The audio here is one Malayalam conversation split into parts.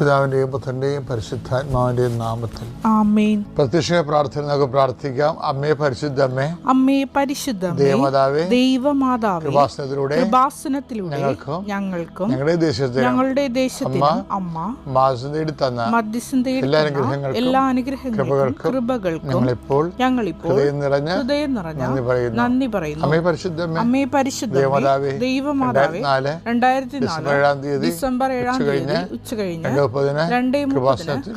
പിതാവിന്റെയും പുത്രന്റെയും പരിശുദ്ധാത്മാവിന്റെയും നാമത്തിൽ. ആമേൻ. പ്രത്യക്ഷ പ്രാർത്ഥന നമുക്ക് പ്രാർത്ഥിക്കാം. അമ്മേ പരിശുദ്ധമ്മേ അമ്മേ പരിശുദ്ധ ദേവമാതാവേ ദൈവമാതാവേ കൃപാസനത്തിലൂടെ കൃപാസനത്തിലൂടെ ഞങ്ങൾക്കും ഞങ്ങൾക്കും ഞങ്ങളുടെ ദേശത്തിന് ഞങ്ങളുടെ ദേശത്തിന് അമ്മ മാസം തേടി തന്ന മധ്യസ്ഥം തേടി എല്ലാ അനുഗ്രഹങ്ങൾക്കും എല്ലാ അനുഗ്രഹങ്ങൾക്കും കൃപകൾക്കും ഞങ്ങളിപ്പോൾ ഞങ്ങളിപ്പോൾ ഹൃദയം നിറഞ്ഞ ഹൃദയം നിറഞ്ഞ നന്ദി പറയുന്നു. നന്ദി പറയുന്നു. അമ്മേ പരിശുദ്ധമ്മേ അമ്മേ പരിശുദ്ധ ദൈവമാതാവേ ദൈവമാതാവേ നാല് രണ്ടായിരത്തി ഡിസംബർ നാല് ഏഴാം തീയതി ഡിസംബർ ഏഴാം തീയതി ഉച്ച കഴിഞ്ഞ് മുപ്പതിന് രണ്ടേ കൃപാസനത്തിൽ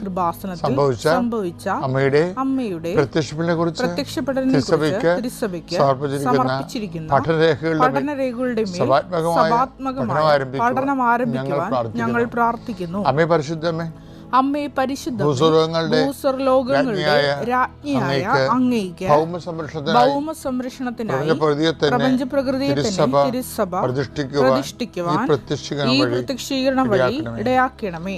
സംഭവിച്ച സംഭവിച്ച അമ്മയുടെ അമ്മയുടെ പ്രത്യക്ഷപ്പെടലിനെ കുറിച്ച് തിരുസഭയ്ക്ക് സമർപ്പിച്ചിരിക്കുന്ന പഠനരേഖകളുടെ പഠനം ആരംഭിക്കുവാൻ ഞങ്ങൾ പ്രാർത്ഥിക്കുന്നു. അമ്മേ പരിശുദ്ധമ്മേ അമ്മേ പരിശുദ്ധ ഭൂസ്വർലോകങ്ങളുടെ രാജ്ഞിയായ രാജ്ഞിയായ അങ്ങയ്ക്ക് അങ്ങയ്ക്ക് ഭൗമ സംരക്ഷണത്തിനായി ഭൗമ പ്രപഞ്ച പ്രകൃതിയെ തന്നെ തിരുസഭ പ്രതിഷ്ഠിക്കുവാൻ ഈ പ്രത്യക്ഷീകരണം വഴി ഇടയാക്കണമേ.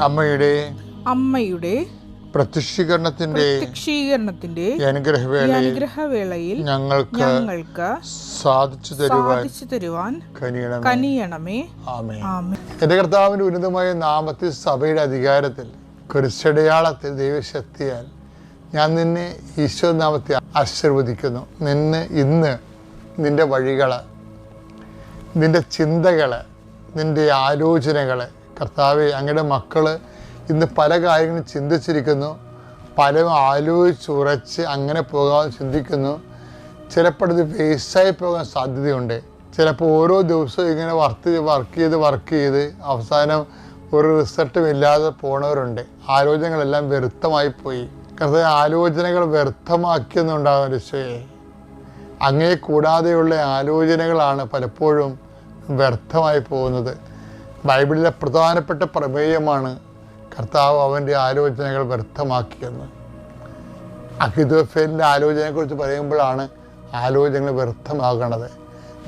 അമ്മയുടെ അമ്മയുടെ പ്രത്യക്ഷീകരണത്തിന്റെ പ്രത്യക്ഷീകരണത്തിന്റെ അനുഗ്രഹവേളയിൽ ഞങ്ങൾക്ക് ഞങ്ങൾക്ക് സാധിച്ചു തരുവാൻ സാധിച്ചു തരുവാൻ കനിയണമേ. ആമേ കർത്താവിന്റെ ഉന്നതമായ നാമത്തിൽ സഭയുടെ അധികാരത്തിൽ കുരിശടയാളത്തിൽ ദൈവശക്തിയാൽ ഞാൻ നിന്നെ ഈശ്വര നാമത്തെ ആശീർവദിക്കുന്നു. നിന്ന് ഇന്ന് നിന്റെ വഴികൾ നിന്റെ ചിന്തകൾ നിന്റെ ആലോചനകൾ കർത്താവെ അങ്ങയുടെ മക്കൾ ഇന്ന് പല കാര്യങ്ങളും ചിന്തിച്ചിരിക്കുന്നു. പലരും ആലോചിച്ചുറച്ച് അങ്ങനെ പോകാൻ ചിന്തിക്കുന്നു. ചിലപ്പോൾ ഇത് വേസ്റ്റായി പോകാൻ സാധ്യതയുണ്ട്. ചിലപ്പോൾ ഓരോ ദിവസവും ഇങ്ങനെ വർക്ക് വർക്ക് ചെയ്ത് വർക്ക് ചെയ്ത് അവസാനം ഒരു റിസൾട്ടും ഇല്ലാതെ പോണവരുണ്ട്. ആലോചനകളെല്ലാം വ്യർത്ഥമായി പോയി. കർത്താവ് ആലോചനകൾ വ്യർത്ഥമാക്കിയെന്നുണ്ടാകും രക്ഷയെ അങ്ങേ കൂടാതെയുള്ള ആലോചനകളാണ് പലപ്പോഴും വ്യർത്ഥമായി പോകുന്നത്. ബൈബിളിലെ പ്രധാനപ്പെട്ട പ്രമേയമാണ് കർത്താവ് അവന്റെ ആലോചനകൾ വ്യർത്ഥമാക്കിയെന്ന്. അഹിതോഫേലിന്റെ ആലോചനയെക്കുറിച്ച് പറയുമ്പോഴാണ് ആലോചനകൾ വ്യർത്ഥമാകണത്.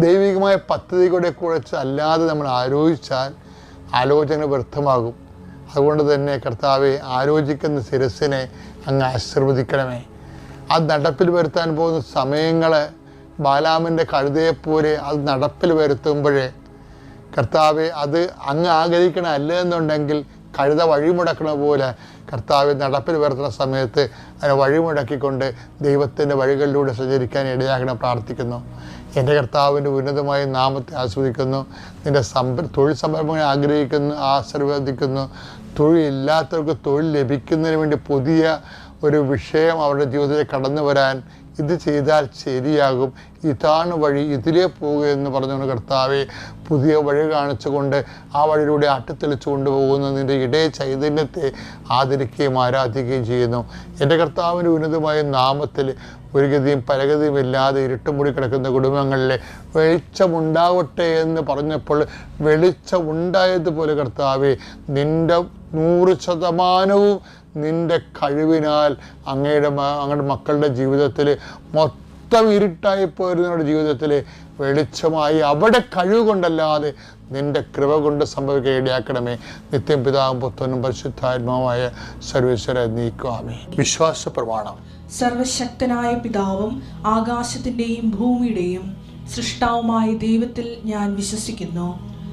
ദൈവികമായ പദ്ധതികളെ കുറിച്ച് അല്ലാതെ നമ്മൾ ആലോചിച്ചാൽ ആലോചനകൾ വ്യർത്ഥമാകും. അതുകൊണ്ട് തന്നെ കർത്താവെ ആലോചിക്കുന്ന ശിരസിനെ അങ്ങ് ആശീർവദിക്കണമേ. അത് നടപ്പിൽ വരുത്താൻ പോകുന്ന സമയങ്ങൾ ബാലാമിന്റെ കഴുതയെപ്പോലെ അത് നടപ്പിൽ വരുത്തുമ്പോഴേ കർത്താവെ അത് അങ്ങ് ആഗ്രഹിക്കണ അല്ല എന്നുണ്ടെങ്കിൽ കഴുത വഴിമുടക്കണ പോലെ കർത്താവ് നടപ്പിൽ വരുത്തുന്ന സമയത്ത് അതിനെ വഴിമുടക്കിക്കൊണ്ട് ദൈവത്തിന്റെ വഴികളിലൂടെ സഞ്ചരിക്കാൻ ഇടയാകണം പ്രാർത്ഥിക്കുന്നു. എന്റെ കർത്താവിന്റെ ഉന്നതമായ നാമത്തെ ആസ്വദിക്കുന്നു. നിന്റെ സംര തൊഴിൽ സംരംഭങ്ങൾ ആഗ്രഹിക്കുന്നു ആശീർവദിക്കുന്നു. തൊഴിലില്ലാത്തവർക്ക് തൊഴിൽ ലഭിക്കുന്നതിന് വേണ്ടി പുതിയ ഒരു വിഷയം അവരുടെ ജീവിതത്തിൽ കടന്നു വരാൻ ഇത് ചെയ്താൽ ശരിയാകും. ഇതാണ് വഴി. ഇതിലേ പോകുക എന്ന് പറഞ്ഞുകൊണ്ട് കർത്താവെ പുതിയ വഴി കാണിച്ചുകൊണ്ട് ആ വഴിയിലൂടെ അട്ടിത്തെളിച്ചു കൊണ്ടുപോകുന്ന നിന്റെ ഇടയ ചൈതന്യത്തെ ആദരിക്കുകയും ആരാധിക്കുകയും ചെയ്യുന്നു. എന്റെ കർത്താവിന്റെ ഉന്നതമായ നാമത്തിൽ ഒരു ഗതിയും പലഗതിയും ഇല്ലാതെ ഇരുട്ടുമുടി കിടക്കുന്ന കുടുംബങ്ങളിലെ വെളിച്ചമുണ്ടാവട്ടെ എന്ന് പറഞ്ഞപ്പോൾ വെളിച്ചമുണ്ടായതുപോലെ കർത്താവെ നിന്റെ നൂറ് ശതമാനവും നിന്റെ കഴിവിനാൽ അങ്ങയുടെ അങ്ങയുടെ മക്കളുടെ ജീവിതത്തിൽ മൊത്തം ഇരുട്ടായി പോയിരുന്നവരുടെ ജീവിതത്തിൽ വെളിച്ചമായി അവിടെ കഴിവ് കൊണ്ടല്ലാതെ നിന്റെ കൃപ കൊണ്ട് സംഭവിക്കുക ഇടയാക്കണമേ. നിത്യം പിതാവും പുത്രനും പരിശുദ്ധാത്മാവുമായ സർവേശ്വര നീക്കുവാമേ വിശ്വാസ പ്രമാണം. സർവശക്തനായ പിതാവും ആകാശത്തിന്റെയും ഭൂമിയുടെയും സൃഷ്ടാവുമായ ദൈവത്തിൽ ഞാൻ വിശ്വസിക്കുന്നു.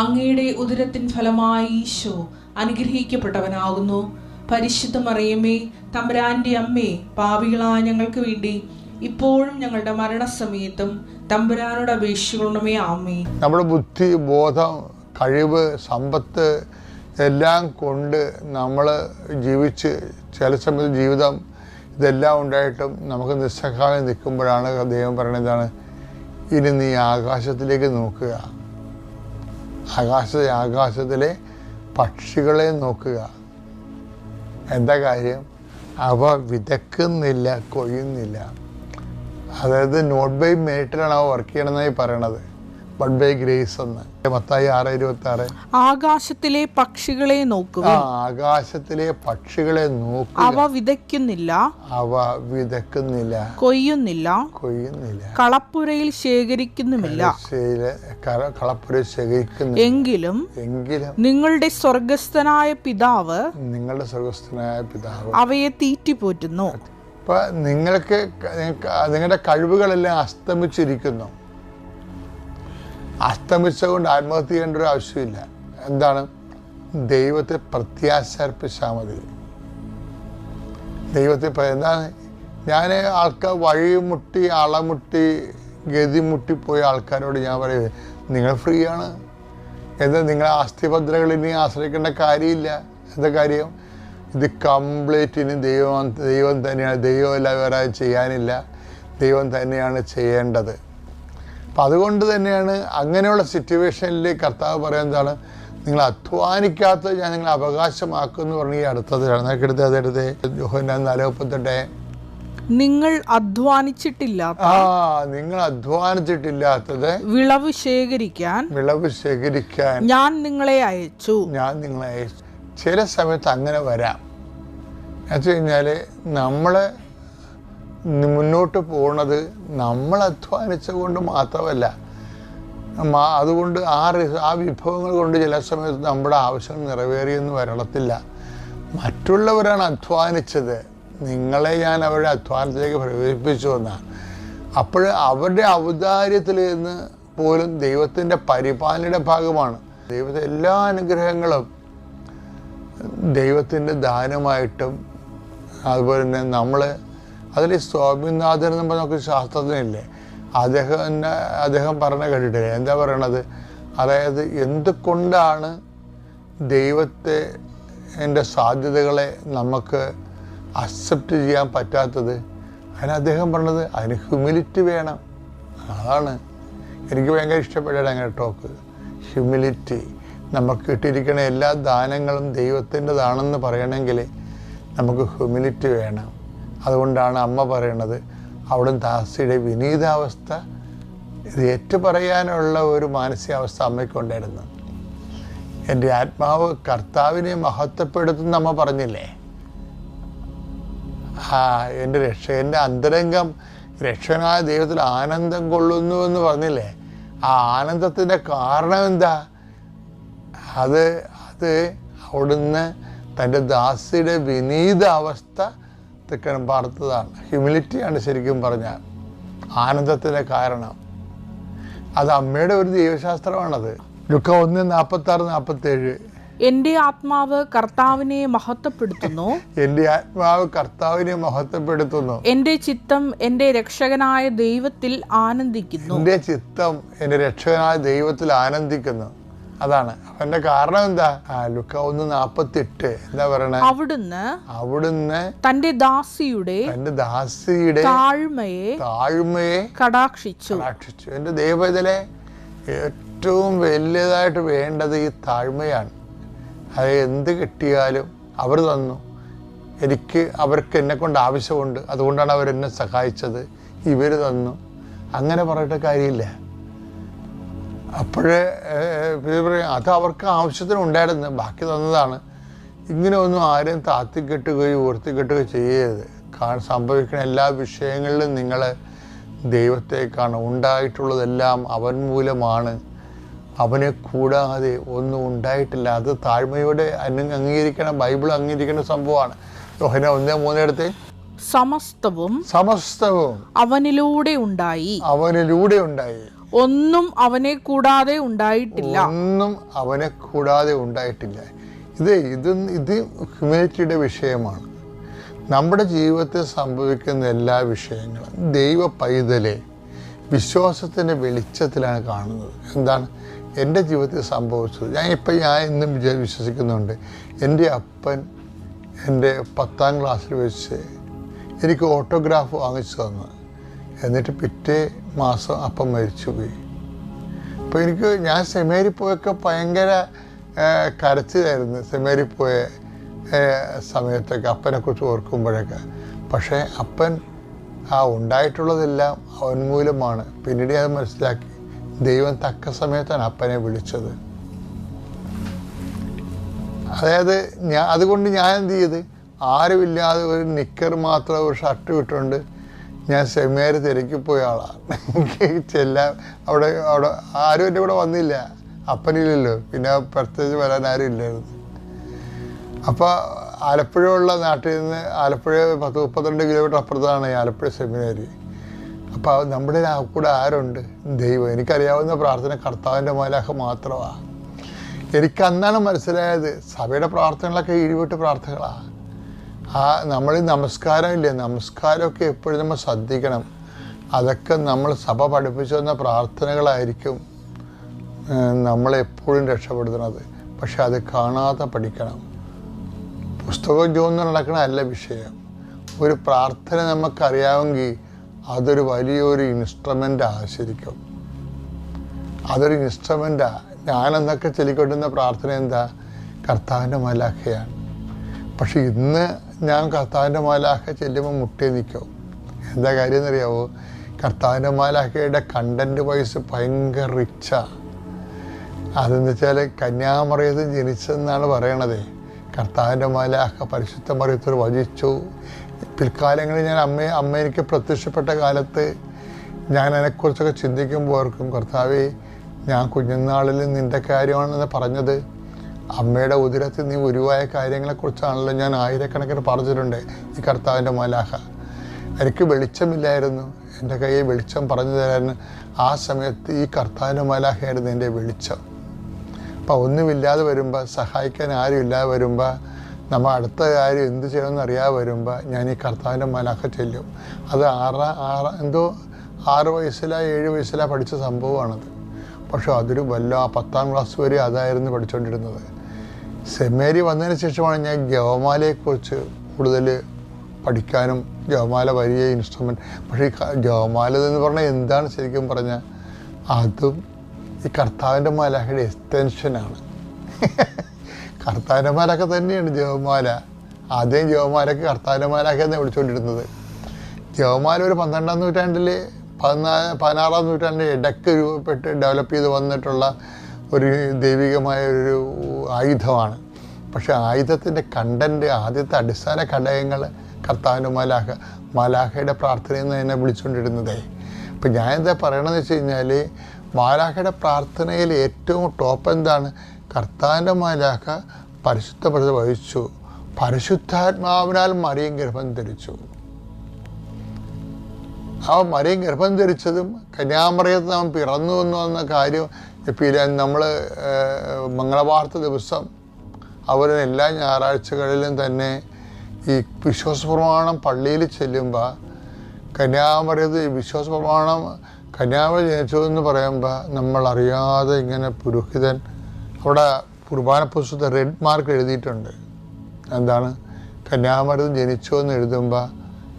അങ്ങയുടെ ഉദരത്തിൻ ഫലമായി ഈശോ അനുഗ്രഹിക്കപ്പെട്ടവനാകുന്നു. പരിശുദ്ധ മറിയമ്മേ തമ്പുരാന്റെ അമ്മേ പാപികളായ ഞങ്ങൾക്ക് വേണ്ടി ഇപ്പോഴും ഞങ്ങളുടെ മരണസമയത്തും തമ്പുരാനോട് അപേക്ഷിക്കണമേ ആമേ നമ്മുടെ ബുദ്ധി ബോധം കഴിവ് സമ്പത്ത് എല്ലാം കൊണ്ട് നമ്മൾ ജീവിച്ച് ചില സമയത്ത് ജീവിതം ഇതെല്ലാം ഉണ്ടായിട്ടും നമുക്ക് നിസ്സഹായം നിൽക്കുമ്പോഴാണ് ദൈവം പറയുന്നതാണ് ഇനി നീ ആകാശത്തിലേക്ക് നോക്കുക. ആകാശ ആകാശത്തിലെ പക്ഷികളെ നോക്കുക. എന്താ കാര്യം? അവ വിതക്കുന്നില്ല കൊയ്യുന്നില്ല. അതായത് നോട്ട് ബൈ മെറിറ്റിലാണ് അവ വർക്ക് ചെയ്യണമെന്നായി പറയണത്. ബട്ട് ബൈ ഗ്രേസ് എന്ന് മത്തായി ആറ് ഇരുപത്തി ആറ് ആകാശത്തിലെ പക്ഷികളെ നോക്കുക. ആകാശത്തിലെ പക്ഷികളെ നോക്കുക. അവ വിതയ്ക്കുന്നില്ല. അവ വിതയ്ക്കുന്നില്ല. കൊയ്യുന്നില്ല. കൊയ്യുന്നില്ല. കളപ്പുരയിൽ ശേഖരിക്കുന്നുമില്ല. കളപ്പുര ശേഖരിക്കുന്നു എങ്കിലും എങ്കിലും നിങ്ങളുടെ സ്വർഗസ്ഥനായ പിതാവ് നിങ്ങളുടെ സ്വർഗസ്ഥനായ പിതാവ് അവയെ തീറ്റിപ്പോറ്റുന്നു ഇപ്പൊ നിങ്ങൾക്ക് നിങ്ങളുടെ കഴിവുകളെല്ലാം അസ്തമിച്ചിരിക്കുന്നു. അസ്തമിച്ചുകൊണ്ട് ആത്മഹത്യ ചെയ്യേണ്ട ഒരു ആവശ്യമില്ല. എന്താണ്? ദൈവത്തെ പ്രത്യാശ അർപ്പിച്ചാൽ മതി. ദൈവത്തെ എന്താണ്? ഞാൻ ആൾക്കാർ വഴിമുട്ടി അളമുട്ടി ഗതിമുട്ടിപ്പോയ ആൾക്കാരോട് ഞാൻ പറയുന്നത് നിങ്ങൾ ഫ്രീ ആണ്. എന്താ നിങ്ങളെ അസ്ഥിഭദ്രകൾ ഇനി ആശ്രയിക്കേണ്ട കാര്യമില്ല. എന്താ കാര്യം? ഇത് കംപ്ലീറ്റ് ഇനി ദൈവം ദൈവം തന്നെയാണ്. ദൈവമല്ല വേറെ ചെയ്യാനില്ല. ദൈവം തന്നെയാണ് ചെയ്യേണ്ടത്. അപ്പം അതുകൊണ്ട് തന്നെയാണ് അങ്ങനെയുള്ള സിറ്റുവേഷനിൽ കർത്താവ് പറയുന്നതാണ് നിങ്ങൾ അധ്വാനിക്കാത്തത് ഞാൻ നിങ്ങളെ അവകാശമാക്കുമെന്ന് പറഞ്ഞ് ഈ അടുത്തത് എടുത്ത് അതെടുത്ത് ജോഹന്നാൻ നിങ്ങൾ അധ്വാനിച്ചിട്ടില്ലാത്ത ആ നിങ്ങൾ അധ്വാനിച്ചിട്ടില്ലാത്തത് വിളവ് ശേഖരിക്കാൻ വിളവ് ശേഖരിക്കാൻ ഞാൻ നിങ്ങളെ അയച്ചു. ഞാൻ നിങ്ങളെ അയച്ചു. ചില സമയത്ത് അങ്ങനെ വരാം. എന്ന് കഴിഞ്ഞാൽ നമ്മൾ മുന്നോട്ട് പോകുന്നത് നമ്മൾ അധ്വാനിച്ച കൊണ്ട് മാത്രമല്ല അതുകൊണ്ട് ആ ആ വിഭവങ്ങൾ കൊണ്ട് ചില സമയത്ത് നമ്മുടെ ആവശ്യം നിറവേറിയെന്ന് വരളത്തില്ല. മറ്റുള്ളവരാണ് അധ്വാനിച്ചത്. നിങ്ങളെ ഞാൻ അവരുടെ അധ്വാനത്തിലേക്ക് പ്രവേശിപ്പിച്ചു എന്നാണ്. അപ്പോൾ അവരുടെ ഔദാര്യത്തിൽ നിന്ന് പോലും ദൈവത്തിന്റെ പരിപാലനയുടെ ഭാഗമാണ്. ദൈവത്തെ എല്ലാ അനുഗ്രഹങ്ങളും ദൈവത്തിന്റെ ദാനമായിട്ടും അതുപോലെ തന്നെ നമ്മൾ അതിൽ സ്വാമിനാഥൻ എന്ന് പറഞ്ഞ നമുക്ക് ശാസ്ത്രജ്ഞനില്ലേ? അദ്ദേഹം അദ്ദേഹം പറഞ്ഞ കേട്ടിട്ടില്ലേ? എന്താ പറയണത്? അതായത് എന്തുകൊണ്ടാണ് ദൈവത്തെ എന്റെ സാധ്യതകളെ നമുക്ക് അക്സെപ്റ്റ് ചെയ്യാൻ പറ്റാത്തത്? അതിന് അദ്ദേഹം പറഞ്ഞത് അതിന് ഹ്യൂമിലിറ്റി വേണം. അതാണ്. എനിക്ക് ഭയങ്കര ഇഷ്ടപ്പെട്ടാണ് അങ്ങനെ ടോക്ക് ഹ്യൂമിലിറ്റി നമുക്ക് കിട്ടിയിരിക്കുന്ന എല്ലാ ദാനങ്ങളും ദൈവത്തിന്റെതാണെന്ന് പറയണമെങ്കിൽ നമുക്ക് ഹ്യൂമിലിറ്റി വേണം. അതുകൊണ്ടാണ് അമ്മ പറയണത് അവിടെ ദാസിയുടെ വിനീതാവസ്ഥ ഇത് ഏറ്റുപറയാനുള്ള ഒരു മാനസികാവസ്ഥ അമ്മയ്ക്കുണ്ടായിരുന്നു. എന്റെ ആത്മാവ് കർത്താവിനെ മഹത്വപ്പെടുത്തുന്ന അമ്മ പറഞ്ഞില്ലേ? ആ എന്റെ രക്ഷ എന്റെ അന്തരംഗം രക്ഷകനായ ദൈവത്തിൽ ആനന്ദം കൊള്ളുന്നു എന്ന് പറഞ്ഞില്ലേ? ആ ആനന്ദത്തിന്റെ കാരണം എന്താ? അത് അത് അവിടുന്ന് തന്റെ ദാസിയുടെ വിനീത അവസ്ഥ തെക്കൻ പാർത്തതാണ് ഹ്യൂമിലിറ്റിയാണ് ശരിക്കും പറഞ്ഞാൽ ആനന്ദത്തിന്റെ കാരണം. അത് അമ്മയുടെ ഒരു ദൈവശാസ്ത്രമാണത്. ലുക്ക ഒന്ന് നാൽപ്പത്തി ആറ് നാൽപ്പത്തി ഏഴ് എന്റെ ആത്മാവ് കർത്താവിനെ മഹത്വപ്പെടുത്തുന്നു. എന്റെ ആത്മാവ് കർത്താവിനെ മഹത്വപ്പെടുത്തുന്നു. എന്റെ ചിത്തം എന്റെ രക്ഷകനായ ദൈവത്തിൽ ആനന്ദിക്കുന്നു. എന്റെ ചിത്തം എന്റെ രക്ഷകനായ ദൈവത്തിൽ ആനന്ദിക്കുന്നു. അതാണ്. അവന്റെ കാരണം എന്താ? ലുക്ക ഒന്ന് നാപ്പത്തി എട്ട് എന്താ പറയണേ? അവിടുന്ന് അവിടുന്ന് തന്റെ ദാസിയുടെ തന്റെ ദാസിയുടെ താഴ്മയെ താഴ്മയെ കടാക്ഷിച്ചു. കടാക്ഷിച്ചു. എന്റെ ദൈവത്തിലെ ഏറ്റവും വലിയതായിട്ട് വേണ്ടത് ഈ താഴ്മയാണ്. അത് എന്ത് കിട്ടിയാലും അവർ തന്നു. എനിക്ക് അവർക്ക് എന്നെ കൊണ്ട് ആവശ്യമുണ്ട്. അതുകൊണ്ടാണ് അവരെന്നെ സഹായിച്ചത്. ഇവർ തന്നു. അങ്ങനെ പറഞ്ഞിട്ട് കാര്യമില്ല. അപ്പോഴേ പറയും അത് അവർക്ക് ആവശ്യത്തിന് ഉണ്ടായിരുന്നു. ബാക്കി തന്നതാണ്. ഇങ്ങനെ ഒന്നും ആരെയും താത്തിക്കെട്ടുകയോ ഉയർത്തിക്കെട്ടുകയോ ചെയ്യരുത്. കാരണം സംഭവിക്കുന്ന എല്ലാ വിഷയങ്ങളിലും നിങ്ങൾ ദൈവത്തേക്കാണ്. ഉണ്ടായിട്ടുള്ളതെല്ലാം അവൻ മൂലമാണ്. അവനെ കൂടാതെ ഒന്നും ഉണ്ടായിട്ടില്ല. അത് താഴ്മയോടെ അംഗീകരിക്കണം ബൈബിൾ അംഗീകരിക്കുന്ന സംഭവമാണ്. യോഹന ഒന്നേ മൂന്നിടത്ത് സമസ്തവും സമസ്തവും അവനിലൂടെ ഉണ്ടായി. അവനിലൂടെ ഉണ്ടായി. ഒന്നും അവനെ കൂടാതെ ഉണ്ടായിട്ടില്ല. ഒന്നും അവനെ കൂടാതെ ഉണ്ടായിട്ടില്ല. ഇത് ഇത് ഇത് ഹ്യൂമാനിറ്റിയുടെ വിഷയമാണ്. നമ്മുടെ ജീവിതത്തിൽ സംഭവിക്കുന്ന എല്ലാ വിഷയങ്ങളും ദൈവ പൈതലെ വിശ്വാസത്തിന്റെ വെളിച്ചത്തിലാണ് കാണുന്നത്. എന്താണ്? എന്റെ ജീവിതത്തിൽ സംഭവിച്ചത്. ഞാൻ ഇപ്പം ഞാൻ ഇന്നും വിചാ വിശ്വസിക്കുന്നുണ്ട്. എന്റെ അപ്പൻ എന്റെ പത്താം ക്ലാസ്സിൽ വെച്ച് എനിക്ക് ഓട്ടോഗ്രാഫ് വാങ്ങിച്ചു തന്നു. എന്നിട്ട് പിറ്റേ മാസം അപ്പം മരിച്ചു പോയി അപ്പോൾ എനിക്ക് ഞാൻ സെമേരി പോയൊക്കെ ഭയങ്കര കരച്ചിലായിരുന്നു സെമേരി പോയ സമയത്തൊക്കെ അപ്പനെക്കുറിച്ച് ഓർക്കുമ്പോഴൊക്കെ. പക്ഷേ അപ്പൻ ആ ഉണ്ടായിട്ടുള്ളതെല്ലാം അവൻ മൂലമാണ്. പിന്നീട് അത് മനസ്സിലാക്കി ദൈവം തക്ക സമയത്താണ് അപ്പനെ വിളിച്ചത്. അതായത് ഞാൻ അതുകൊണ്ട് ഞാൻ എന്ത് ചെയ്ത്? ആരുമില്ലാതെ ഒരു നിക്കർ മാത്രം ഒരു ഷർട്ട് ഇട്ടുകൊണ്ട് ഞാൻ സെമിനാരി തിരക്കിപ്പോയ ആളാണ് എനിക്ക് ചെല്ലാൻ അവിടെ അവിടെ ആരും എന്റെ കൂടെ വന്നില്ല. അപ്പനില്ലല്ലോ. പിന്നെ പ്രത്യേകിച്ച് വരാൻ ആരും ഇല്ലായിരുന്നു. അപ്പോൾ ആലപ്പുഴയുള്ള നാട്ടിൽ നിന്ന് ആലപ്പുഴ പത്ത് മുപ്പത്തിരണ്ട് കിലോമീറ്റർ അപ്പുറത്താണ് ആലപ്പുഴ സെമിനാരി അപ്പോൾ നമ്മുടെ കൂടെ ആരുണ്ട്? ദൈവം. എനിക്കറിയാവുന്ന പ്രാർത്ഥന കർത്താവിന്റെ മാലാഖ മാത്രമാണ് എനിക്ക് അന്നാണ് മനസ്സിലായത് സഭയുടെ പ്രാർത്ഥനകളൊക്കെ ഇരുവിട്ട് പ്രാർത്ഥനകളാണ് ആ നമ്മൾ ഈ നമസ്കാരം ഇല്ലേ നമസ്കാരമൊക്കെ എപ്പോഴും നമ്മൾ ശ്രദ്ധിക്കണം. അതൊക്കെ നമ്മൾ സഭ പഠിപ്പിച്ചു തന്ന പ്രാർത്ഥനകളായിരിക്കും നമ്മളെപ്പോഴും രക്ഷപ്പെടുത്തുന്നത്. പക്ഷെ അത് കാണാതെ പഠിക്കണം. പുസ്തകം ജോന്ന് നടക്കണ അല്ല വിഷയം. ഒരു പ്രാർത്ഥന നമുക്കറിയാമെങ്കിൽ അതൊരു വലിയൊരു ഇൻസ്ട്രുമെന്റാണ് ശരിക്കും. അതൊരു ഇൻസ്ട്രുമെന്റാണ് ഞാനെന്നൊക്കെ ചൊല്ലിക്കൊണ്ടിരുന്ന പ്രാർത്ഥന എന്താ? കർത്താവിന്റെ മലാഖയാണ് പക്ഷെ ഇന്ന് ഞാൻ കർത്താവിന്റെ മാലാഖ ചെല്ലുമ്പോൾ മുട്ടി നിൽക്കും. എന്താ കാര്യം എന്നറിയാവോ? കർത്താവിന്റെ മാലാഖയുടെ കണ്ടന്റ് വൈസ് ഭയങ്കര റിച്ചാണ് അതെന്ന് വെച്ചാൽ കന്യാമറിയത്ത് ജനിച്ചതെന്നാണ് പറയണത്. കർത്താവിന്റെ മാലാഖ പരിശുദ്ധ മറിയത്തിൽ വചിച്ചു. പിൽക്കാലങ്ങളിൽ ഞാൻ അമ്മ അമ്മ എനിക്ക് പ്രത്യക്ഷപ്പെട്ട കാലത്ത് ഞാൻ അതിനെക്കുറിച്ചൊക്കെ ചിന്തിക്കുമ്പോൾ ഓർക്കും കർത്താവേ ഞാൻ കുഞ്ഞുനാളിൽ നിന്റെ കാര്യമാണെന്ന് പറഞ്ഞത് അമ്മയുടെ ഉദരത്തിൽ നീ ഉരുവായ കാര്യങ്ങളെക്കുറിച്ചാണല്ലോ ഞാൻ ആയിരക്കണക്കിന് പറഞ്ഞിട്ടുണ്ട് ഈ കർത്താവിന്റെ മലാഹ എനിക്ക് വെളിച്ചമില്ലായിരുന്നു. എന്റെ കയ്യിൽ വെളിച്ചം പറഞ്ഞു തരാൻ ആ സമയത്ത് ഈ കർത്താവിന്റെ മലാഹയായിരുന്നു എന്റെ വെളിച്ചം. അപ്പോൾ ഒന്നുമില്ലാതെ വരുമ്പോൾ സഹായിക്കാൻ ആരും ഇല്ലാതെ വരുമ്പോൾ നമ്മൾ അടുത്ത കാര്യം എന്ത് ചെയ്യണമെന്ന് അറിയാതെ വരുമ്പോൾ ഞാൻ ഈ കർത്താവിന്റെ മലാഹ ചെല്ലും. അത് ആറ് ആറ് എന്തോ ആറ് വയസ്സിലാ ഏഴ് വയസ്സിലാ പഠിച്ച സംഭവമാണത്. പക്ഷേ അതൊരു വല്ല പത്താം ക്ലാസ് വരെ അതായിരുന്നു പഠിച്ചുകൊണ്ടിരുന്നത്. സെമേരി വന്നതിന് ശേഷമാണ് ഞാൻ ജവമാലയെക്കുറിച്ച് കൂടുതൽ പഠിക്കാനും ജവമാല വലിയ ഇൻസ്ട്രുമെന്റ് പക്ഷേ ഈ ജവമാല എന്ന് പറഞ്ഞാൽ എന്താണ് ശരിക്കും പറഞ്ഞാൽ അതും ഈ കർത്താവിന്റെ മാലാഖയുടെ എക്സ്റ്റൻഷനാണ് കർത്താവിന്റെ മാലാഖ തന്നെയാണ് ജവമാല ആദ്യം ജവമാലയ്ക്ക് കർത്താവിന്റെ മാലാഖ എന്ന് വിളിച്ചുകൊണ്ടിരുന്നത്. ജവമാല ഒരു പന്ത്രണ്ടാം നൂറ്റാണ്ടിൽ പതിനാല് പതിനാറാം നൂറ്റാണ്ടിൽ ഇടയ്ക്ക് രൂപപ്പെട്ട് ഡെവലപ്പ് ചെയ്ത് വന്നിട്ടുള്ള ഒരു ദൈവികമായ ഒരു ആയുധമാണ്. പക്ഷെ ആയുധത്തിന്റെ കണ്ടന്റ് ആദ്യത്തെ അടിസ്ഥാന ഘടകങ്ങൾ കർത്താവിന്റെ മലാഹ മാലാഖയുടെ പ്രാർത്ഥനയിൽ നിന്ന് തന്നെ വിളിച്ചുകൊണ്ടിരുന്നതേ ഞാൻ എന്താ പറയണമെന്ന് വെച്ച് കഴിഞ്ഞാൽ മാലാഹയുടെ പ്രാർത്ഥനയിൽ ഏറ്റവും ടോപ്പ് എന്താണ്? കർത്താവിന്റെ മാലാഖ പരിശുദ്ധപ്പെടുത്തി വഹിച്ചു. പരിശുദ്ധാത്മാവിനാൽ മറിയം ഗർഭം ധരിച്ചു. ആ മറിയം ഗർഭം ധരിച്ചതും കന്യാമറിയത്ത് നാം പിറന്നു എന്ന് കാര്യം പിന്നെ നമ്മൾ മംഗളവാർത്ത ദിവസം അവർ എല്ലാ ഞായറാഴ്ചകളിലും തന്നെ ഈ വിശ്വാസ പ്രമാണം പള്ളിയിൽ ചെല്ലുമ്പോൾ കന്യാമറിയത് വിശ്വാസ പ്രമാണം കന്യാമറി ജനിച്ചു എന്ന് പറയുമ്പോൾ നമ്മൾ അറിയാതെ ഇങ്ങനെ പുരോഹിതൻ അവിടെ കുർബാന പുസ്തകത്തെ റെഡ് മാർക്ക് എഴുതിയിട്ടുണ്ട്. എന്താണ്? കന്യാമറിയത് ജനിച്ചു എന്ന് എഴുതുമ്പോൾ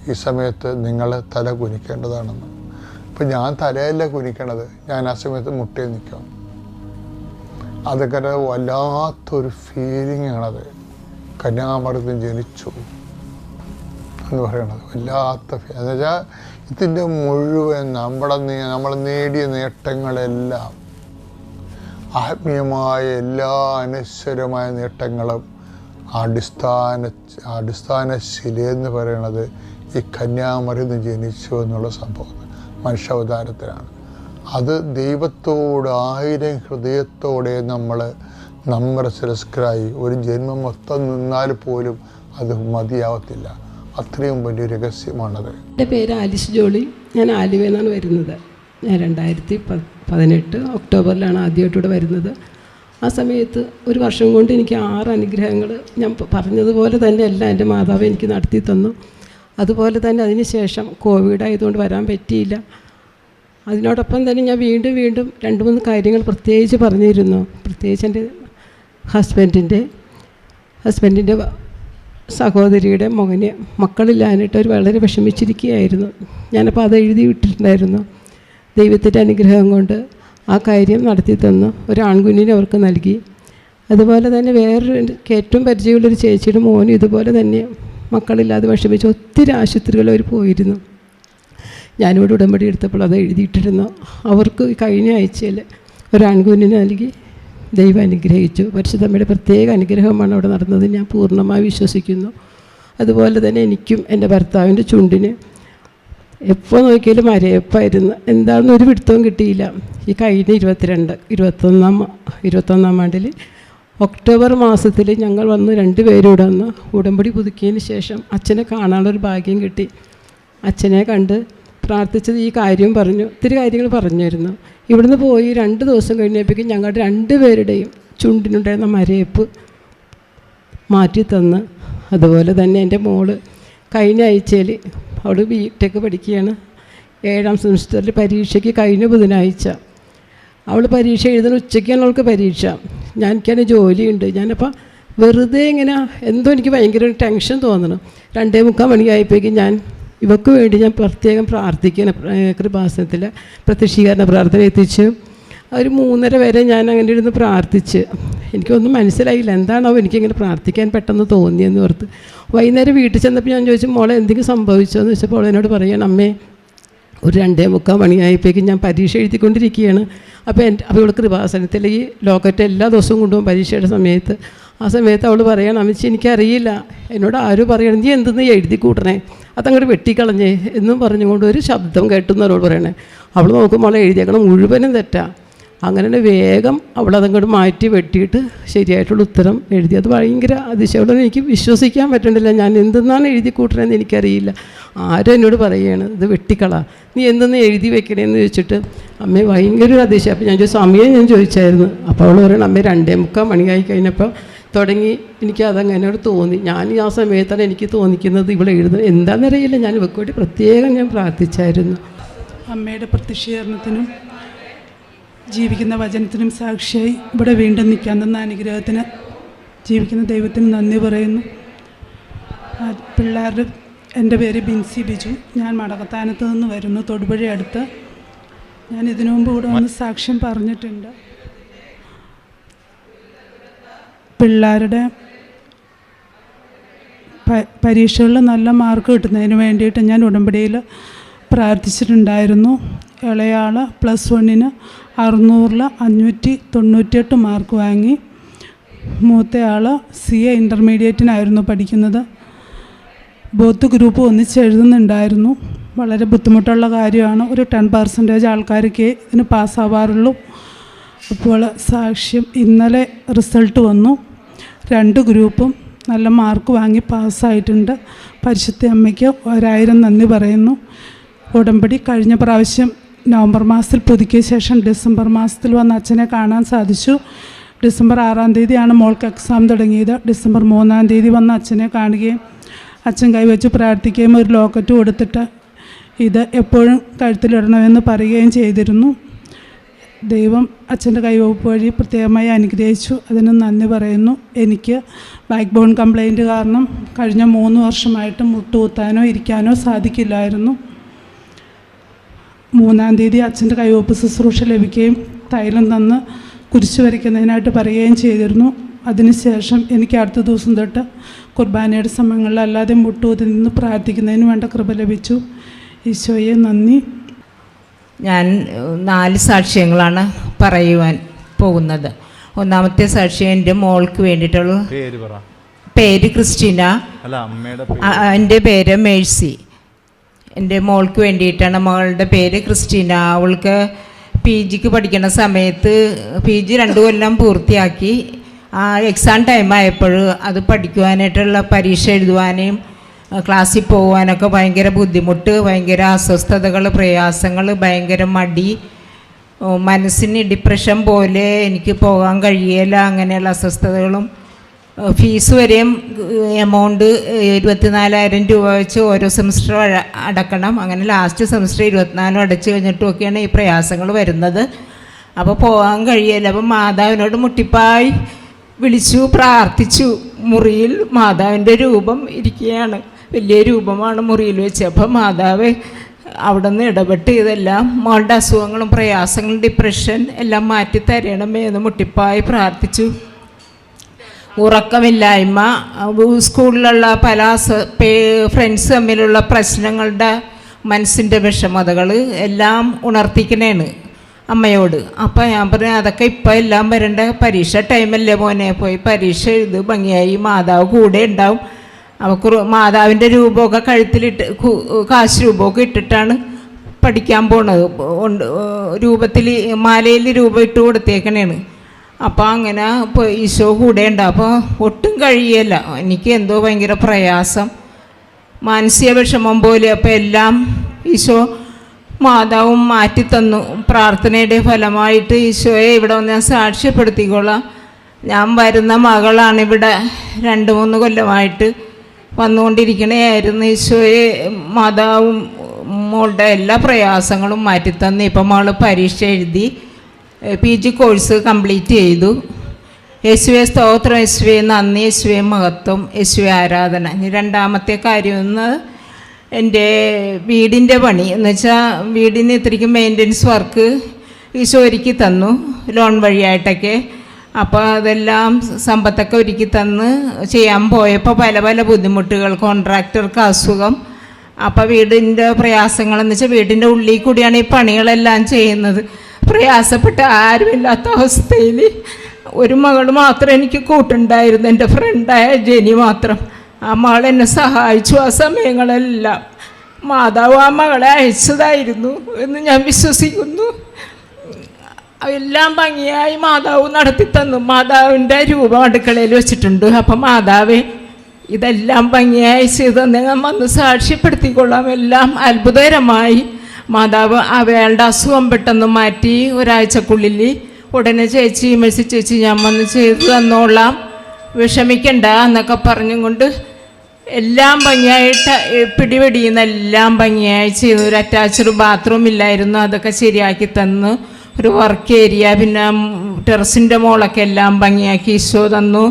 ഈ സമയത്ത് നിങ്ങൾ തല കുനിക്കേണ്ടതാണെന്ന്. അപ്പം ഞാൻ തലയല്ല കുനിക്കണത്. ഞാൻ ആ സമയത്ത് മുട്ടയിൽ നിൽക്കാം. അതൊക്കെ വല്ലാത്തൊരു ഫീലിംഗ് ആണത്. ജനിച്ചു എന്ന് പറയണത്. വല്ലാത്ത ഫീ എന്ന് വെച്ചാൽ ഇതിന്റെ മുഴുവൻ നമ്മുടെ നമ്മൾ നേടിയ നേട്ടങ്ങളെല്ലാം ആത്മീയമായ എല്ലാ അനശ്വരമായ നേട്ടങ്ങളും അടിസ്ഥാന അടിസ്ഥാന ശിലയെന്ന് പറയണത് ഈ കന്യാമറിന്ന് ജനിച്ചു എന്നുള്ള സംഭവം. മനുഷ്യാവതാരത്തിലാണ്. അത് ദൈവത്തോട് ആയിരം ഹൃദയത്തോടെ നമ്മൾ നമ്മുടെ ശിരസ്കരായി ഒരു ജന്മം മൊത്തം നിന്നാൽ പോലും അത് മതിയാവത്തില്ല. അത്രയും വലിയ രഹസ്യമാണത്. എന്റെ പേര് ആലിസ് ജോളി. ഞാൻ ആലുവയിൽ നിന്നാണ് വരുന്നത്. ഞാൻ രണ്ടായിരത്തി പതിനെട്ട് ഒക്ടോബറിലാണ് ആദ്യമായിട്ട് ഇവിടെ വരുന്നത്. ആ സമയത്ത് ഒരു വർഷം കൊണ്ട് എനിക്ക് ആറ് അനുഗ്രഹങ്ങൾ ഞാൻ പറഞ്ഞതുപോലെ തന്നെ എല്ലാം എന്റെ മാതാവ് എനിക്ക് നടത്തി തന്നു അതുപോലെ തന്നെ അതിന് ശേഷം കോവിഡ് ആയതുകൊണ്ട് വരാൻ പറ്റിയില്ല. അതിനോടൊപ്പം തന്നെ ഞാൻ വീണ്ടും വീണ്ടും രണ്ട് മൂന്ന് കാര്യങ്ങൾ പ്രത്യേകിച്ച് പറഞ്ഞിരുന്നു. പ്രത്യേകിച്ച് എന്റെ ഹസ്ബൻഡിന്റെ ഹസ്ബൻഡിന്റെ സഹോദരിയുടെ മകന് മക്കളില്ലാനായിട്ട് അവർ വളരെ വിഷമിച്ചിരിക്കുകയായിരുന്നു. ഞാനപ്പോൾ അത് എഴുതി വിട്ടിട്ടുണ്ടായിരുന്നു. ദൈവത്തിന്റെ അനുഗ്രഹം കൊണ്ട് ആ കാര്യം നടത്തി തന്നു. ഒരു ആൺകുഞ്ഞിനെ അവർക്ക് നൽകി. അതുപോലെ തന്നെ വേറൊരു എനിക്ക് ഏറ്റവും പരിചയമുള്ളൊരു ചേച്ചിയുടെ മോനും ഇതുപോലെ തന്നെ മക്കളില്ലാതെ വിഷമിച്ച് ഒത്തിരി ആശുപത്രികൾ അവർ പോയിരുന്നു. ഞാനിവിടെ ഉടമ്പടി എടുത്തപ്പോൾ അത് എഴുതിയിട്ടിരുന്നു. അവർക്ക് കഴിഞ്ഞ ആഴ്ചയിൽ ഒരാൺകുഞ്ഞിന് നൽകി ദൈവം അനുഗ്രഹിച്ചു. പരിശുദ്ധമ്മയുടെ പ്രത്യേക അനുഗ്രഹമാണ് അവിടെ നടന്നത്. ഞാൻ പൂർണമായി വിശ്വസിക്കുന്നു. അതുപോലെ തന്നെ എനിക്കും എന്റെ ഭർത്താവിന്റെ ചുണ്ടിന് എപ്പോൾ നോക്കിയാലും അരയപ്പായിരുന്നു. എന്താണെന്ന് ഒരു പിടുത്തവും കിട്ടിയില്ല. ഈ കഴിഞ്ഞ ഇരുപത്തിരണ്ട് ഇരുപത്തൊന്നാം ഇരുപത്തൊന്നാം ആണ്ടിൽ ഒക്ടോബർ മാസത്തിൽ ഞങ്ങൾ വന്ന് രണ്ട് ഇവിടെ വന്ന് ഉടമ്പടി പുതുക്കിയതിന് ശേഷം അച്ഛനെ കാണാനുള്ളൊരു ഭാഗ്യം കിട്ടി. അച്ഛനെ കണ്ട് പ്രാർത്ഥിച്ചത് ഈ കാര്യം പറഞ്ഞു. ഒത്തിരി കാര്യങ്ങൾ പറഞ്ഞിരുന്നു ഇവിടുന്ന് പോയി രണ്ട് ദിവസം കഴിഞ്ഞപ്പോഴേക്കും ഞങ്ങളുടെ രണ്ട് പേരുടെയും ചുണ്ടിനുണ്ടായിരുന്ന മരയപ്പ് മാറ്റി തന്ന്. അതുപോലെ തന്നെ എന്റെ മോൾ കഴിഞ്ഞ ആഴ്ചയിൽ അവൾ ബി ടെക് പഠിക്കുകയാണ്. ഏഴാം സെമിസ്റ്ററിൽ പരീക്ഷയ്ക്ക് കഴിഞ്ഞ ബുധനാഴ്ച. അവൾ പരീക്ഷ എഴുതുന്ന ഉച്ചയ്ക്കാണ് അവൾക്ക് പരീക്ഷ. ഞാൻ എനിക്കാണ് ജോലിയുണ്ട്. ഞാനപ്പോൾ വെറുതെ ഇങ്ങനെ എന്തോ എനിക്ക് ഭയങ്കര ടെൻഷൻ തോന്നണം. രണ്ടേ മുക്കാൽ മണിയായപ്പോഴേക്കും ഞാൻ ഇവക്ക് വേണ്ടി ഞാൻ പ്രത്യേകം പ്രാർത്ഥിക്കണം കൃപാസനത്തിൽ പ്രത്യക്ഷീകരണ പ്രാർത്ഥന എത്തിച്ചു ഒരു മൂന്നര വരെ ഞാൻ അങ്ങനെ ഇരുന്ന് പ്രാർത്ഥിച്ച്. എനിക്കൊന്നും മനസ്സിലായില്ല. എന്താണോ എനിക്കിങ്ങനെ പ്രാർത്ഥിക്കാൻ പെട്ടെന്ന് തോന്നിയെന്ന് ഓർത്ത്. വൈകുന്നേരം വീട്ടിൽ ചെന്നപ്പോൾ ഞാൻ ചോദിച്ചു മോളെ എന്തെങ്കിലും സംഭവിച്ചോ എന്ന് ചോദിച്ചപ്പോൾ എന്നോട് പറയണം അമ്മേ ഒരു രണ്ടേ മുക്കാൽ മണിയായപ്പോഴേക്കും ഞാൻ പരീക്ഷ എഴുതിക്കൊണ്ടിരിക്കുകയാണ്. അപ്പോൾ എന്റെ അപ്പോൾ ഇവിടെ കൃപാസനത്തിൽ ഈ ലോക്കറ്റ് എല്ലാ ദിവസവും കൊണ്ടുപോകും പരീക്ഷയുടെ സമയത്ത്. ആ സമയത്ത് അവൾ പറയണം അമ്മച്ചി എനിക്കറിയില്ല. എന്നോട് ആരും പറയണം? നീ എന്തെന്ന് എഴുതി കൂട്ടണേ? അതങ്ങോട്ട് വെട്ടിക്കളഞ്ഞേ. എന്നും പറഞ്ഞുകൊണ്ട് ഒരു ശബ്ദം കേട്ടെന്ന് അവളോട് പറയണേ അവൾ നോക്കുമ്പോൾ അവളെ എഴുതിയേക്കണം മുഴുവനും തെറ്റാ. അങ്ങനെ വേഗം അവളതങ്ങോട്ട് മാറ്റി വെട്ടിയിട്ട് ശരിയായിട്ടുള്ള ഉത്തരം എഴുതി. അത് ഭയങ്കര അതിശയോടെ എനിക്ക് വിശ്വസിക്കാൻ പറ്റണില്ല. ഞാൻ എന്തെന്നാണ് എഴുതി കൂട്ടണമെന്ന് എനിക്കറിയില്ല. ആരും എന്നോട് പറയുകയാണ് ഇത് വെട്ടിക്കള. നീ എന്തെന്ന് എഴുതി വെക്കണേന്ന് ചോദിച്ചിട്ട്? അമ്മയെ ഭയങ്കര ഒരു അതിശയം. അപ്പോൾ ഞാൻ ചോദിച്ചു സമയം ഞാൻ ചോദിച്ചായിരുന്നു. അപ്പോൾ അവൾ പറയണം അമ്മ രണ്ടേ മുക്കാൽ മണിയായി കഴിഞ്ഞപ്പോൾ തുടങ്ങി എനിക്ക് അതങ്ങനോട് തോന്നി. ഞാൻ ആ സമയത്താണ് എനിക്ക് തോന്നിക്കുന്നത് ഇവിടെ എഴുതുന്നത്. എന്താണെന്നറിയില്ല ഞാൻ ഇവക്കോട്ട് പ്രത്യേകം ഞാൻ പ്രാർത്ഥിച്ചായിരുന്നു. അമ്മയുടെ പ്രത്യക്ഷീകരണത്തിനും ജീവിക്കുന്ന വചനത്തിനും സാക്ഷിയായി ഇവിടെ വീണ്ടും നിൽക്കാൻ തന്ന അനുഗ്രഹത്തിന് ജീവിക്കുന്ന ദൈവത്തിന് നന്ദി പറയുന്നു. പിള്ളേരുടെ എന്റെ പേര് ബിൻസി ബിജു. ഞാൻ മടക്കത്താനത്ത് നിന്ന് വരുന്നു. തൊടുപുഴ അടുത്ത്. ഞാൻ ഇതിനു മുമ്പ് ഇവിടെ വന്ന് സാക്ഷ്യം പറഞ്ഞിട്ടുണ്ട്. പിള്ളേരുടെ പരീക്ഷകളിൽ നല്ല മാർക്ക് കിട്ടുന്നതിന് വേണ്ടിയിട്ട് ഞാൻ ഉടമ്പടിയിൽ പ്രാർത്ഥിച്ചിട്ടുണ്ടായിരുന്നു. ഇളയാൾ പ്ലസ് വണ്ണിന് അറുന്നൂറിൽ അഞ്ഞൂറ്റി തൊണ്ണൂറ്റിയെട്ട് മാർക്ക് വാങ്ങി. മൂത്തയാൾ സി എ ഇന്റർമീഡിയറ്റിനായിരുന്നു പഠിക്കുന്നത്. ബോത്ത് ഗ്രൂപ്പ് ഒന്നിച്ച് എഴുതുന്നുണ്ടായിരുന്നു. വളരെ ബുദ്ധിമുട്ടുള്ള കാര്യമാണ്. ഒരു ടെൻ പെർസെന്റേജ് ആൾക്കാർക്ക് ഇതിന് പാസ്സാവാറുള്ളൂ അപ്പോൾ സാക്ഷ്യം ഇന്നലെ റിസൾട്ട് വന്നു. രണ്ട് ഗ്രൂപ്പും നല്ല മാർക്ക് വാങ്ങി പാസ്സായിട്ടുണ്ട്. പരിശുദ്ധ അമ്മയ്ക്ക് ഒരായിരം നന്ദി പറയുന്നു. ഉടമ്പടി കഴിഞ്ഞ പ്രാവശ്യം നവംബർ മാസത്തിൽ പുതുക്കിയ ശേഷം ഡിസംബർ മാസത്തിൽ വന്ന് അച്ഛനെ കാണാൻ സാധിച്ചു. ഡിസംബർ ആറാം തീയതിയാണ് മോൾക്ക് എക്സാം തുടങ്ങിയത്. ഡിസംബർ മൂന്നാം തീയതി വന്ന് അച്ഛനെ കാണുകയും അച്ഛൻ കൈവച്ച് പ്രാർത്ഥിക്കുകയും ഒരു ലോക്കറ്റ് കൊടുത്തിട്ട് ഇത് എപ്പോഴും കഴുത്തിലിടണമെന്ന് പറയുകയും ചെയ്തിരുന്നു. ദൈവം അച്ഛന്റെ കൈവപ്പ് വഴി പ്രത്യേകമായി അനുഗ്രഹിച്ചു. അതിന് നന്ദി പറയുന്നു. എനിക്ക് ബാക്ക് ബോൺ കംപ്ലൈന്റ് കാരണം കഴിഞ്ഞ മൂന്ന് വർഷമായിട്ട് മുട്ടുകുത്താനോ ഇരിക്കാനോ സാധിക്കില്ലായിരുന്നു. മൂന്നാം തീയതി അച്ഛന്റെ കൈവപ്പ് ശുശ്രൂഷ ലഭിക്കുകയും തൈലം തന്ന് കുരിശു വരയ്ക്കുന്നതിനായിട്ട് പറയുകയും ചെയ്തിരുന്നു. അതിനുശേഷം എനിക്ക് അടുത്ത ദിവസം തൊട്ട് കുർബാനയുടെ സമയങ്ങളിൽ അല്ലാതെ മുട്ടുകുത്തി നിന്ന് പ്രാർത്ഥിക്കുന്നതിന് വേണ്ട കൃപ ലഭിച്ചു. ഈശോയെ നന്ദി. ഞാൻ നാല് സാക്ഷ്യങ്ങളാണ് പറയുവാൻ പോകുന്നത്. ഒന്നാമത്തെ സാക്ഷ്യം എന്റെ മോൾക്ക് വേണ്ടിയിട്ടുള്ള പേര് ക്രിസ്റ്റീന. എന്റെ പേര് മേഴ്സി. എന്റെ മോൾക്ക് വേണ്ടിയിട്ടാണ് മകളുടെ പേര് ക്രിസ്റ്റീന. അവൾക്ക് പി ജിക്ക് പഠിക്കുന്ന സമയത്ത് പി ജി രണ്ടു കൊല്ലം പൂർത്തിയാക്കി. ആ എക്സാം ടൈം ആയപ്പോൾ അത് പഠിക്കുവാനായിട്ടുള്ള പരീക്ഷ എഴുതുവാനും ക്ലാസ്സിൽ പോകാനൊക്കെ ഭയങ്കര ബുദ്ധിമുട്ട് ഭയങ്കര അസ്വസ്ഥതകൾ പ്രയാസങ്ങൾ ഭയങ്കര മടി. മനസ്സിന് ഡിപ്രഷൻ പോലെ എനിക്ക് പോകാൻ കഴിയില്ല അങ്ങനെയുള്ള അസ്വസ്ഥതകളും. ഫീസ് വരെയും എമൗണ്ട് ഇരുപത്തിനാലായിരം രൂപ വെച്ച് ഓരോ സെമിസ്റ്റർ അടക്കണം. അങ്ങനെ ലാസ്റ്റ് സെമിസ്റ്റർ ഇരുപത്തിനാലും അടച്ചു കഴിഞ്ഞിട്ടുമൊക്കെയാണ് ഈ പ്രയാസങ്ങൾ വരുന്നത്. അപ്പോൾ പോകാൻ കഴിയില്ല അപ്പം മാതാവിനോട് മുട്ടിപ്പായി വിളിച്ചു പ്രാർത്ഥിച്ചു. മുറിയിൽ മാതാവിന്റെ രൂപം ഇരിക്കുകയാണ്. വലിയ രൂപമാണ് മുറിയിൽ വെച്ച്. അപ്പം മാതാവ് അവിടെ നിന്ന് ഇടപെട്ട് ഇതെല്ലാം മോളുടെ അസുഖങ്ങളും പ്രയാസങ്ങളും ഡിപ്രഷൻ എല്ലാം മാറ്റി തരണമേ എന്ന് മുട്ടിപ്പായി പ്രാർത്ഥിച്ചു. ഉറക്കമില്ലായ്മ സ്കൂളിലുള്ള പല ഫ്രണ്ട്സ് തമ്മിലുള്ള പ്രശ്നങ്ങളുടെ മനസ്സിന്റെ വിഷമതകൾ എല്ലാം ഉണർത്തിക്കണേണ് അമ്മയോട്. അപ്പം ഞാൻ പറഞ്ഞു അതൊക്കെ ഇപ്പം എല്ലാം വരേണ്ട പരീക്ഷ ടൈമല്ലേ മോനെ? പോയി പരീക്ഷ എഴുത് ഭംഗിയായി മാതാവ് കൂടെ ഉണ്ടാവും. അവൾക്ക് കുറു മാതാവിന്റെ രൂപമൊക്കെ കഴുത്തിലിട്ട് കാശ് രൂപമൊക്കെ ഇട്ടിട്ടാണ് പഠിക്കാൻ പോണത്. രൂപത്തിൽ മാലയിൽ രൂപം ഇട്ട് കൊടുത്തേക്കണേണ്. അപ്പോൾ അങ്ങനെ ഇപ്പോൾ ഈശോ കൂടെ ഉണ്ട്. അപ്പോൾ ഒട്ടും കഴിയല്ല എനിക്ക് എന്തോ ഭയങ്കര പ്രയാസം. മാനസിക വിഷമം പോലെ അപ്പോൾ എല്ലാം ഈശോ മാതാവും മാറ്റിത്തന്നു പ്രാർത്ഥനയുടെ ഫലമായിട്ട് ഈശോയെ ഇവിടെ വന്ന് ഞാൻ സാക്ഷ്യപ്പെടുത്തിക്കൊള്ളാം ഞാൻ വരുന്ന മകളാണ് ഇവിടെ രണ്ട് മൂന്ന് കൊല്ലമായിട്ട്. വന്നുകൊണ്ടിരിക്കണേയായിരുന്നു ഈശോയെ. മാതാവും മോളുടെ എല്ലാ പ്രയാസങ്ങളും മാറ്റിത്തന്നു ഇപ്പം മോൾ പരീക്ഷ എഴുതി പി ജി കോഴ്സ് കംപ്ലീറ്റ് ചെയ്തു. യേശുവെ സ്തോത്രം യേശുവെ നന്ദി യേശുവെ മഹത്വം യേശുവെ ആരാധന. ഇനി രണ്ടാമത്തെ കാര്യം എന്ന് എന്റെ വീടിന്റെ പണി. എന്ന് വെച്ചാൽ വീടിന് ഇത്രയ്ക്ക് മെയിന്റനൻസ് വർക്ക് ഈശോ ഒരുക്കി തന്നു ലോൺ വഴിയായിട്ടൊക്കെ. അപ്പോൾ അതെല്ലാം സമ്പത്തൊക്കെ ഒരുക്കി തന്ന് ചെയ്യാൻ പോയപ്പോൾ പല പല ബുദ്ധിമുട്ടുകൾ കോൺട്രാക്ടർക്ക് അസുഖം. അപ്പോൾ വീടിന്റെ പ്രയാസങ്ങളെന്ന് വെച്ചാൽ വീടിന്റെ ഉള്ളിൽ കൂടിയാണ് ഈ പണികളെല്ലാം ചെയ്യുന്നത്. പ്രയാസപ്പെട്ട് ആരുമില്ലാത്ത അവസ്ഥയിൽ ഒരു മകൾ മാത്രം എനിക്ക് കൂട്ടുണ്ടായിരുന്നു എന്റെ ഫ്രണ്ടായ ജെനി മാത്രം. ആ മകൾ എന്നെ സഹായിച്ചു ആ സമയങ്ങളെല്ലാം. മാതാവ് ആ മകളെ അയച്ചതായിരുന്നു എന്ന് ഞാൻ വിശ്വസിക്കുന്നു. എല്ലാം ഭംഗിയായി മാതാവ് നടത്തി തന്നു. മാതാവിന്റെ രൂപം അടുക്കളയിൽ വെച്ചിട്ടുണ്ട്. അപ്പം മാതാവേ ഇതെല്ലാം ഭംഗിയായി ചെയ്ത് നിങ്ങൾ വന്ന് സാക്ഷ്യപ്പെടുത്തിക്കൊള്ളാം. എല്ലാം അത്ഭുതകരമായി. മാതാവ് അവളുടെ അസുഖം പെട്ടെന്ന് മാറ്റി ഒരാഴ്ചക്കുള്ളിൽ ഉടനെ ചേച്ചി മെസ്സി ചേച്ചി ഞാൻ വന്ന് ചെയ്തു തന്നോളാം. വിഷമിക്കണ്ട എന്നൊക്കെ പറഞ്ഞും കൊണ്ട് എല്ലാം ഭംഗിയായിട്ട് പിടിപെടിയുന്ന എല്ലാം ഭംഗിയായി ചെയ്തു. ഒരു അറ്റാച്ച്ഡ് ബാത്റൂം ഇല്ലായിരുന്നു. അതൊക്കെ ശരിയാക്കി തന്നു. ഒരു വർക്ക് ഏരിയ പിന്നെ ടെറസിന്റെ മോളൊക്കെ എല്ലാം ഭംഗിയാക്കി ഈശോ തന്നു.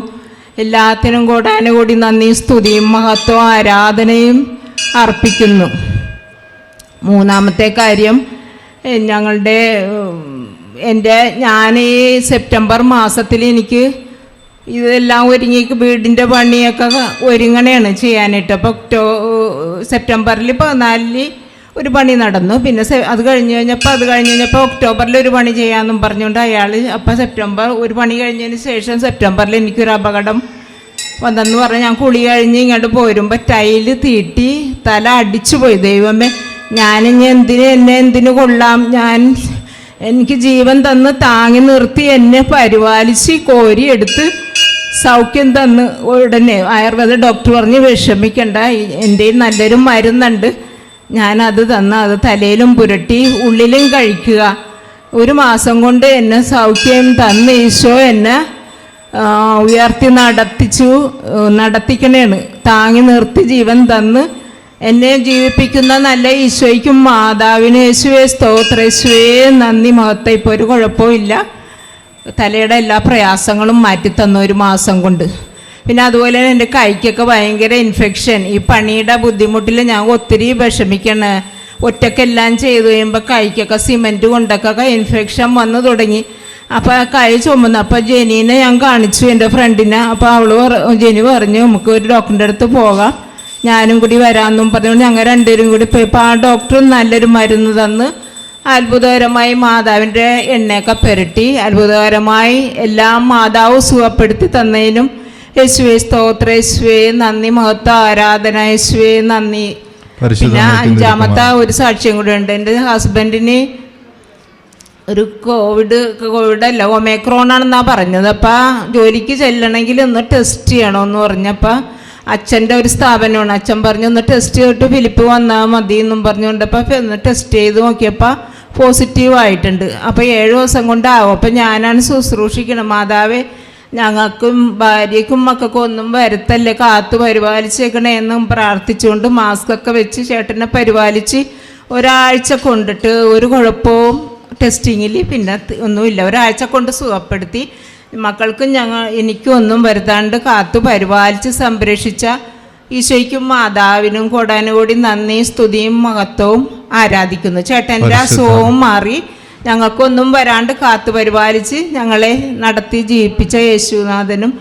എല്ലാത്തിനും കൂടാനുകൂടി നന്ദി സ്തുതിയും മഹത്വം ആരാധനയും അർപ്പിക്കുന്നു. മൂന്നാമത്തെ കാര്യം ഞങ്ങളുടെ എന്റെ ഞാൻ ഈ സെപ്റ്റംബർ മാസത്തിൽ എനിക്ക് ഇതെല്ലാം ഒരുങ്ങി വീടിന്റെ പണിയൊക്കെ ഒരുങ്ങണേണ് ചെയ്യാനായിട്ട്. അപ്പോൾ ഒക്ടോ സെപ്റ്റംബറിൽ പതിനാലിന് ഒരു പണി നടന്നു. പിന്നെ അത് കഴിഞ്ഞ് കഴിഞ്ഞപ്പോൾ അത് കഴിഞ്ഞ് കഴിഞ്ഞപ്പോൾ ഒക്ടോബറിൽ ഒരു പണി ചെയ്യാമെന്നും പറഞ്ഞുകൊണ്ട് അയാൾ അപ്പോൾ സെപ്റ്റംബർ ഒരു പണി കഴിഞ്ഞതിന് ശേഷം സെപ്റ്റംബറിൽ എനിക്കൊരു അപകടം വന്നെന്ന് പറഞ്ഞ് ഞാൻ കുളി കഴിഞ്ഞ് ഇങ്ങോട്ട് പോരുമ്പോൾ ടൈൽ തീട്ടി തല അടിച്ചു പോയി. ദൈവമേ ഞാനിനി എന്തിന് എന്നെ എന്തിനു കൊള്ളാം? ഞാൻ എനിക്ക് ജീവൻ തന്ന് താങ്ങി നിർത്തി എന്നെ പരിപാലിച്ച് കോരി എടുത്ത് സൗഖ്യം തന്ന് ഉടനെ ആയുർവേദ ഡോക്ടർ പറഞ്ഞ് വിഷമിക്കണ്ട. എന്റെ നല്ലൊരു മരുന്നുണ്ട്. ഞാനത് തന്ന അത് തലയിലും പുരട്ടി ഉള്ളിലും കഴിക്കുക. ഒരു മാസം കൊണ്ട് എന്നെ സൗഖ്യം തന്ന് ഈശോ എന്നെ ഉയർത്തി നടത്തിച്ചു നടത്തിക്കണേണ്. താങ്ങി നിർത്തി ജീവൻ തന്ന് എന്നെ ജീവിപ്പിക്കുന്ന നല്ല ഈശോയ്ക്കും മാതാവിന് യേശുവേ സ്തോത്ര. യേശുവേ നന്ദി മഹത്വം ഇപ്പോൾ ഒരു കുഴപ്പമില്ല തലയുടെ എല്ലാ പ്രയാസങ്ങളും മാറ്റി ഒരു മാസം കൊണ്ട്. പിന്നെ അതുപോലെ എന്റെ കൈക്കൊക്കെ ഭയങ്കര ഇൻഫെക്ഷൻ ഈ പണിയുടെ ബുദ്ധിമുട്ടിൽ ഞാൻ ഒത്തിരി വിഷമിക്കണ. ഒറ്റക്കെല്ലാം ചെയ്തു കഴിയുമ്പോൾ കൈക്കൊക്കെ സിമെന്റ് കൊണ്ടൊക്കെ ഇൻഫെക്ഷൻ വന്നു തുടങ്ങി. അപ്പോൾ കൈ ചുമന്നു. അപ്പോൾ ജെനീനെ ഞാൻ കാണിച്ചു എന്റെ ഫ്രണ്ടിനെ അപ്പോൾ അവൾ ജെനി പറഞ്ഞു നമുക്ക് ഒരു ഡോക്ടറിന്റെ അടുത്ത് പോകാം. ഞാനും കൂടി വരാമെന്നും പറഞ്ഞുകൊണ്ട് ഞങ്ങൾ രണ്ടുപേരും കൂടി പോയപ്പോൾ ആ ഡോക്ടർ നല്ലൊരു മരുന്ന് തന്ന് അത്ഭുതകരമായി മാതാവിന്റെ എണ്ണയൊക്കെ പുരട്ടി. അത്ഭുതകരമായി എല്ലാം മാതാവ് സുഖപ്പെടുത്തി തന്നതിനും യേശുവേ സ്തോത്ര യേശുവേ നന്ദി മഹത്വ ആരാധന യേശുവേ നന്ദി. പിന്നെ അഞ്ചാമത്തെ ഒരു സാക്ഷ്യം കൂടെ ഉണ്ട്. എന്റെ ഹസ്ബൻഡിന് ഒരു കോവിഡ് കോവിഡ് അല്ല ഒമേക്രോൺ ആണെന്നാ പറഞ്ഞത്. അപ്പം ജോലിക്ക് ചെല്ലണമെങ്കിൽ ഒന്ന് ടെസ്റ്റ് ചെയ്യണമെന്ന് പറഞ്ഞപ്പോൾ അച്ഛന്റെ ഒരു സ്ഥാപനമാണ്. അച്ഛൻ പറഞ്ഞു ഒന്ന് ടെസ്റ്റ് ചെയ്തിട്ട് ഫിലിപ്പ് വന്നാൽ മതി എന്നും പറഞ്ഞുകൊണ്ട് അപ്പം ഒന്ന് ടെസ്റ്റ് ചെയ്ത് നോക്കിയപ്പോൾ പോസിറ്റീവ് ആയിട്ടുണ്ട് അപ്പോൾ ഏഴ് ദിവസം കൊണ്ടാവും. അപ്പം ഞാനാണ് ശുശ്രൂഷിക്കണം. മാതാവേ ഞങ്ങൾക്കും ഭാര്യയ്ക്കും മക്കൾക്കും ഒന്നും വരത്തല്ലേ കാത്തു പരിപാലിച്ചേക്കണേ എന്നും പ്രാർത്ഥിച്ചുകൊണ്ട് മാസ്ക് ഒക്കെ വെച്ച് ചേട്ടനെ പരിപാലിച്ച് ഒരാഴ്ച കൊണ്ടിട്ട് ഒരു കുഴപ്പവും ടെസ്റ്റിങ്ങിൽ പിന്നെ ഒന്നുമില്ല. ഒരാഴ്ച കൊണ്ട് സുഖപ്പെടുത്തി. മക്കൾക്കും ഞങ്ങൾ എനിക്കും ഒന്നും വരുത്താണ്ട് കാത്തു പരിപാലിച്ച് സംരക്ഷിച്ച ഈശോയ്ക്കും മാതാവിനും കൊടാനുകൂടി നന്ദിയും സ്തുതിയും മഹത്വവും ആരാധിക്കുന്നു. ചേട്ടന്റെ. അസുഖവും മാറി. ഞങ്ങൾക്കൊന്നും വരാണ്ട് കാത്തു പരിപാലിച്ച് ഞങ്ങളെ നടത്തി ജീവിപ്പിച്ച യേശുനാഥനും